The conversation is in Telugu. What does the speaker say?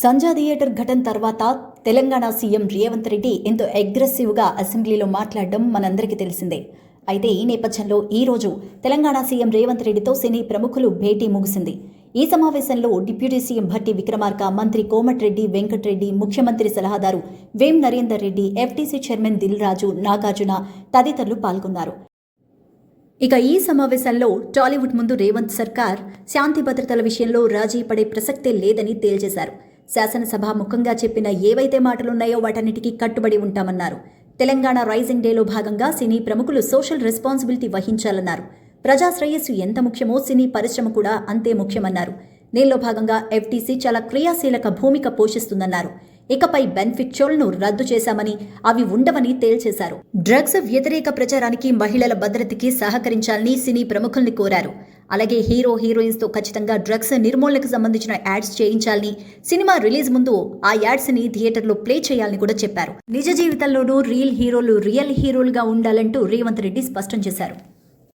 సంజా థియేటర్ ఘటన తర్వాత తెలంగాణ సీఎం రేవంత్ రెడ్డి ఎంతో అగ్రెసివ్గా అసెంబ్లీలో మాట్లాడడం మనందరికీ తెలిసిందే. అయితే ఈ నేపథ్యంలో ఈరోజు తెలంగాణ సీఎం రేవంత్ రెడ్డితో సినీ ప్రముఖులు భేటీ ముగిసింది. ఈ సమావేశంలో డిప్యూటీ సీఎం భట్టి విక్రమార్క మంత్రి కోమటిరెడ్డి వెంకటరెడ్డి ముఖ్యమంత్రి సలహాదారు వేం నరేందర్ రెడ్డి ఎఫ్టీసీ చైర్మన్ దిల్ రాజు నాగార్జున తదితరులు పాల్గొన్నారు. ఇక ఈ సమావేశంలో టాలీవుడ్ ముందు రేవంత్ సర్కార్ శాంతి భద్రతల విషయంలో రాజీ పడే ప్రసక్తే లేదని తేల్చేశారు. శాసనసభ ముఖంగా చెప్పిన ఏవైతే మాటలున్నాయో వాటన్నిటికీ కట్టుబడి ఉంటామన్నారు. తెలంగాణ రైజింగ్ డేలో భాగంగా సినీ ప్రముఖులు సోషల్ రెస్పాన్సిబిలిటీ వహించాలన్నారు. ప్రజా శ్రేయస్సు ఎంత ముఖ్యమో సినీ పరిశ్రమ కూడా అంతే ముఖ్యమన్నారు. దీనిలో భాగంగా ఎఫ్టీసీ చాలా క్రియాశీలక భూమిక పోషిస్తుందన్నారు. ఇకపై బెనిఫిట్ రద్దు చేశామని అవి ఉండవని తేల్చేశారు. డ్రగ్స్ వ్యతిరేక ప్రచారానికి మహిళల భద్రతకి సహకరించాలని సినీ ప్రముఖుల్ని కోరారు. అలాగే హీరో హీరోయిన్స్తో ఖచ్చితంగా డ్రగ్స్ నిర్మూలనకు సంబంధించిన యాడ్స్ చేయించాలని సినిమా రిలీజ్ ముందు ఆ యాడ్స్ని థియేటర్లో ప్లే చేయాలని కూడా చెప్పారు. నిజ జీవితంలోనూ రియల్ హీరోలు రియల్ హీరోలుగా ఉండాలంటూ రేవంత్ రెడ్డి స్పష్టం చేశారు.